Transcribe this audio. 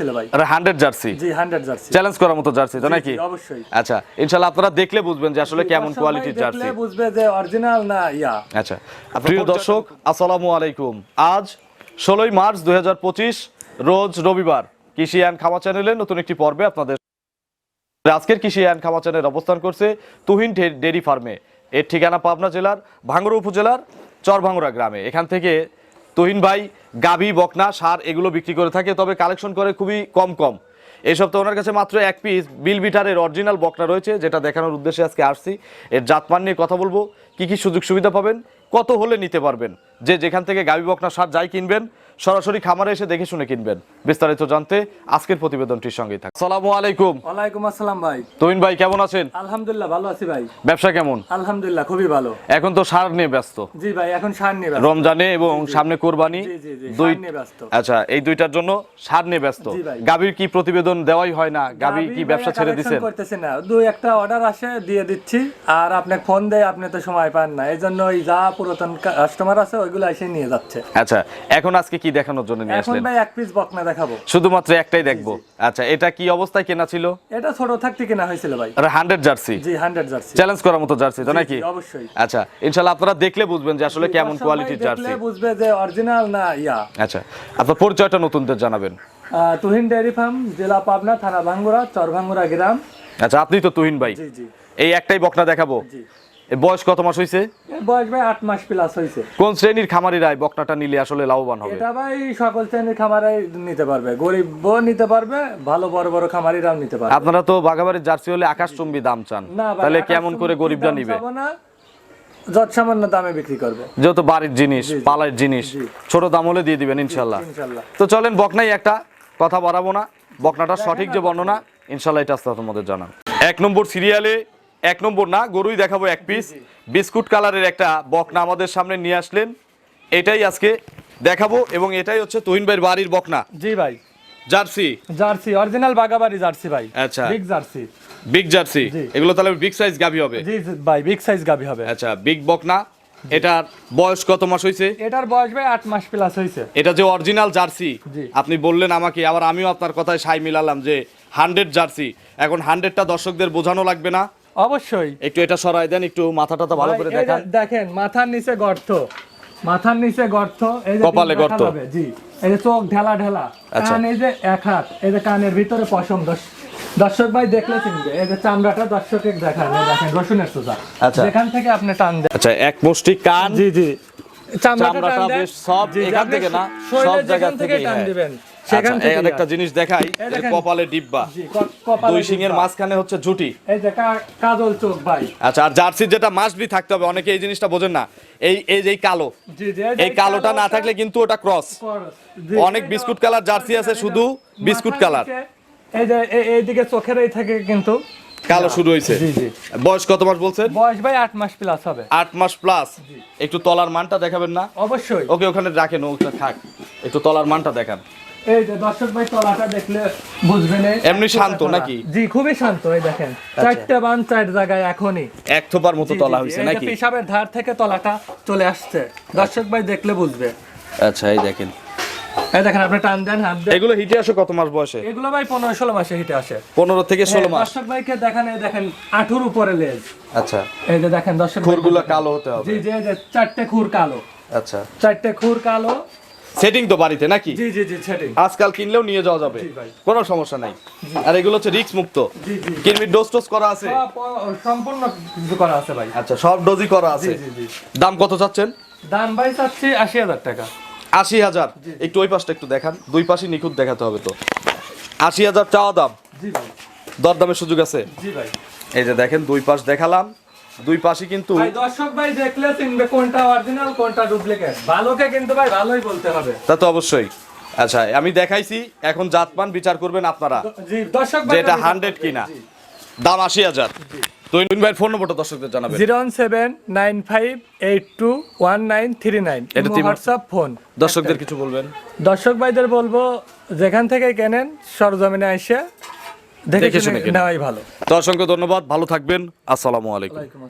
ছিল ভাই। এটা হান্ড্রেড জার্সি জি হান্ড্রেড জার্সি চ্যালেঞ্জ করার মতো জার্সি তো নাকি? অবশ্যই। আচ্ছা ইনশাল্লাহ আপনারা দেখলে বুঝবেন যে আসলে কেমন কোয়ালিটির জার্সি দেখলে বুঝবে যে অরিজিনাল না ইয়া। আচ্ছা প্রিয় দর্শক আসসালামু আলাইকুম। আজ ষোলোই মার্চ দুই রোজ রবিবার কৃষি অ্যান্ড খামা চ্যানেলে নতুন একটি পর্বে আপনাদের আজকের কৃষি অ্যান্ড খামা চ্যানেল অবস্থান করছে তুহিন ডেরি ফার্মে। এর ঠিকানা পাবনা জেলার ভাঙ্গুড়া উপজেলার চরভাঙ্গুড়া গ্রামে। এখান থেকে তুহিন ভাই, গাভী, বকনা, সার এগুলো বিক্রি করে থাকে, তবে কালেকশন করে খুবই কম কম। এই তো ওনার কাছে মাত্র এক পিস বিল বিটারের অরিজিনাল বকনা রয়েছে, যেটা দেখানোর উদ্দেশ্যে আজকে আসছি। এর জাতমান নিয়ে কথা বলব, কি কি সুযোগ সুবিধা পাবেন, কত হলে নিতে পারবেন? যে যেখান থেকে গাভী বকনা সার যাই কিনবেন সরাসরি খামারে এসে দেখে শুনে কিনবেন। বিস্তারিত জানতে আজকের প্রতিবেদনটির সঙ্গেই থাক সালামু আলাইকুম। ওয়ালাইকুম আসসালাম ভাই। তুহিন ভাই কেমন আছেন? আলহামদুলিল্লাহ ভালো আছি ভাই। ব্যবসা কেমন? আলহামদুলিল্লাহ খুবই ভালো। এখন তো সার নিয়ে ব্যস্ত। জি ভাই এখন সার নিয়ে ব্যস্ত। রমজানে এবং সামনে কোরবানি। দুই নিয়ে ব্যস্ত। আচ্ছা এই দুইটার জন্য সার নিয়ে ব্যস্ত। গাভীর কি প্রতিবেদন দেওয়াই হয় না? গাভী কি ব্যবসা ছেড়ে দিছেন? করতেছি না। দুই একটা অর্ডার আসে দিয়ে দিচ্ছি। আর আপনি ফোন দেয় আপনি তো সময় পান না। এই জন্য ওই যা পুরাতন কাস্টমার আছে ওইগুলো এসে নিয়ে যাচ্ছে। আচ্ছা এখন আজকে কি দেখানোর জন্য নিয়ে এখন ভাই এক পিস বকনা দেখাবো। শুধুমাত্র একটাই দেখব। আচ্ছা এটা কি অবস্থায় কেনা ছিল? এটা ছোট থাকতে কেনা হয়েছিল ভাই। এটা হান্ড্রেড জার্সি জি হান্ড্রেড জার্সি চ্যালেঞ্জ করার মতো জার্সি তো নাকি? অবশ্যই। আচ্ছা ইনশাল্লাহ আপনারা দেখলে বুঝবেন যে আসলে কেমন কোয়ালিটির জার্সি দেখলে বুঝবে যে অরিজিনাল না ইয়া। আচ্ছা আপনার পরিচয়টা নতুনদের জানাবেন। তুহিন ডেয়ারি ফার্ম জেলা পাবনা থানা ভাঙ্গুরা চর ভাঙ্গুরা গ্রাম। আচ্ছা আপনি তো তুহিন ভাই। জি জি। এই একটাই বকনা দেখাবো। জি। এর বয়স কত মাস হয়েছে এর বয়স ভাই আট মাস প্লাস হয়েছে কোন শ্রেণির খামারিরা এই বকনাটা নিলে আসলে লাভবান হবে? এটা ভাই সকল শ্রেণির খামারাই নিতে পারবে। গরিবও নিতে পারবে ভালো বড় বড় খামারিরাও নিতে পারবে। আপনারা তো বাগাবাড়ির জার্সি হলে আকাশচুম্বী দাম চান। তাহলে কেমন করে চুম্বি গরিবরা নিবে? না, যত সামান্য দামে বিক্রি করব। যেহেতু বাড়ির জিনিস। পালার জিনিস ছোট দাম হলে দিয়ে দিবেন ইনশাল্লাহ। ইনশাল্লাহ। তো চলেন বকনাই একটা কথা বাড়াবো না। বকনাটা সঠিক যে বর্ণনা ইনশাল্লাহ এটা আস্তে তোমাদের জানান এক নম্বর সিরিয়ালে এক নম্বর না গরুই দেখাবো এক পিস বিস্কুট কালারের একটা বকনা আমাদের সামনে নিয়ে আসলেন। এটাই আজকে দেখাবো এবং এটাই হচ্ছে তুহিন ভাইয়ের বাড়ির বকনা। জি ভাই। জার্সি? জার্সি অরিজিনাল বাগাবাড়ি জার্সি ভাই। আচ্ছা। Big jersey. Big jersey? এগুলো তাহলে বিগ সাইজ গাভি হবে? জি জি, ভাই বিগ সাইজ গাবি হবে। আচ্ছা বিগ বকনা। এটার বয়স কত মাস হয়েছে এটার বয়স ভাই আট মাস প্লাস হয়েছে এটা যে অরিজিনাল জার্সি। আপনি বললেন আমাকে আবার আমিও আপনার কথায় সাই মিলালাম যে হান্ড্রেড জার্সি। এখন হান্ড্রেডটা দর্শকদের বোঝানো লাগবে না। অবশ্যই। একটু এটা সরাই দেন একটু মাথা টাথা ভালো করে দেখান। দেখেন মাথার নিচে গর্ত। মাথার নিচে গর্ত এই যে কপালে গর্ত। জি। এই যে চোখ ঢেলা ঢেলা। আচ্ছা। কান এই যে এক হাত এই যে কানের ভিতরে পশম। দশ- দর্শক ভাই দেখলে চিনবে এই যে চামড়াটা দর্শকে দেখান দেখেন রসুনের সুজা আচ্ছা। যেখান থেকে আপনি টান দেন। আচ্ছা এক মুষ্টি কান। জি জি। চামড়াটা বেশ জি, এখান থেকে না, সব জায়গা থেকে টান হ্যাঁ। দিবেন। আচ্ছা সেখান থেকে একটা জিনিস দেখাই কপালে ডিব্বা। দুই সিংয়ের। মাঝখানে হচ্ছে এই যে কাজল চোখ ভাই। আচ্ছা আর জার্সির যেটা মাস্ট থাকতে হবে অনেকে এই জিনিসটা বোঝেন না। এই এই যে কালো। এই কালোটা না থাকলে কিন্তু ওটা ক্রস অনেক বিস্কুট কালার জার্সি আছে শুধু বিস্কুট কালার এই যে এ- এইদিকে চোখের এই থেকে কিন্তু কালো শুরু হয়েছে। বয়স কত মাস বলছেন? বয়স ভাই আট মাস প্লাস হবে। আট মাস প্লাস একটু তলার মানটা দেখাবেন না? অবশ্যই। ওকে ওখানে রাখেন ওটা থাক। একটু তলার মানটা দেখান। এই যে দর্শক ভাই তলাটা দেখলে বুঝবেন এমনি শান্ত নাকি? জি খুবই শান্ত এই দেখেন। চারটে বান চার জায়গায় এখনই। এক থোপার মতো জি, জি, তলা হয়েছে নাকি? পেশাবের ধার থেকে তলাটা চলে আসছে। দর্শক ভাই দেখলে বুঝবে। আচ্ছা এই দেখেন। এই দেখেন আপনি টান দেন হাত দেন। এগুলো হিটে আসে কত মাস বয়সে? এগুলো ভাই পনেরো ষোলো মাসে হিটে আসে। পনেরো থেকে ষোলো এই মাস। দর্শক ভাইকে দেখেন এই দেখেন আঠুর উপরে লেজ। আচ্ছা। এই যে দেখেন দর্শক খুরগুলো কালো হতে হবে। জি জি যে চারটে খুর কালো। আচ্ছা। চারটে খুর কালো সেটিং তো বাড়িতে নাকি? জি জি জি সেটিং আজকাল কিনলেও নিয়ে যাওয়া যাবে। কোনো সমস্যা নাই। আর এগুলো হচ্ছে রিক্স মুক্ত। জি জি কিনমির ডোজ টোজ করা আছে? সম্পূর্ণ কিছু করা আছে ভাই। আচ্ছা সব ডোজই করা আছে? দাম কত চাচ্ছেন? দাম ভাই চাচ্ছি আশি হাজার টাকা। আশি হাজার? একটু ওই পাশটা একটু দেখান। দুই পাশে নিখুঁত দেখাতে হবে তো। আশি হাজার চাওয়া দাম? জি ভাই। দরদামের সুযোগ আছে? জি ভাই। এই যে দেখেন দুই পাশ দেখালাম। দুই পাশে কিন্তু ভাই দর্শক ভাই দেখলে চিনবে কোনটা অরিজিনাল কোনটা ডুপ্লিকেট ভালোকে কিন্তু ভাই ভালোই বলতে হবে। তা তো অবশ্যই। আচ্ছা আমি দেখাইছি এখন জাতমান বিচার করবেন আপনারা। জি দর্শক ভাই এটা হান্ড্রেড কিনা। দাম আশি হাজার। ভাইয়ের ফোন নম্বরটা দর্শকদের জানাবেন। এটা ফোন দর্শকদের কিছু বলবেন। দর্শক ভাইদের বলব যেখান থেকে কেনেন সরজমিনে এসে দেখে শুনে নেওয়াই ভালো। তো অসংখ্য ধন্যবাদ ভালো থাকবেন। আসসালামু আলাইকুম।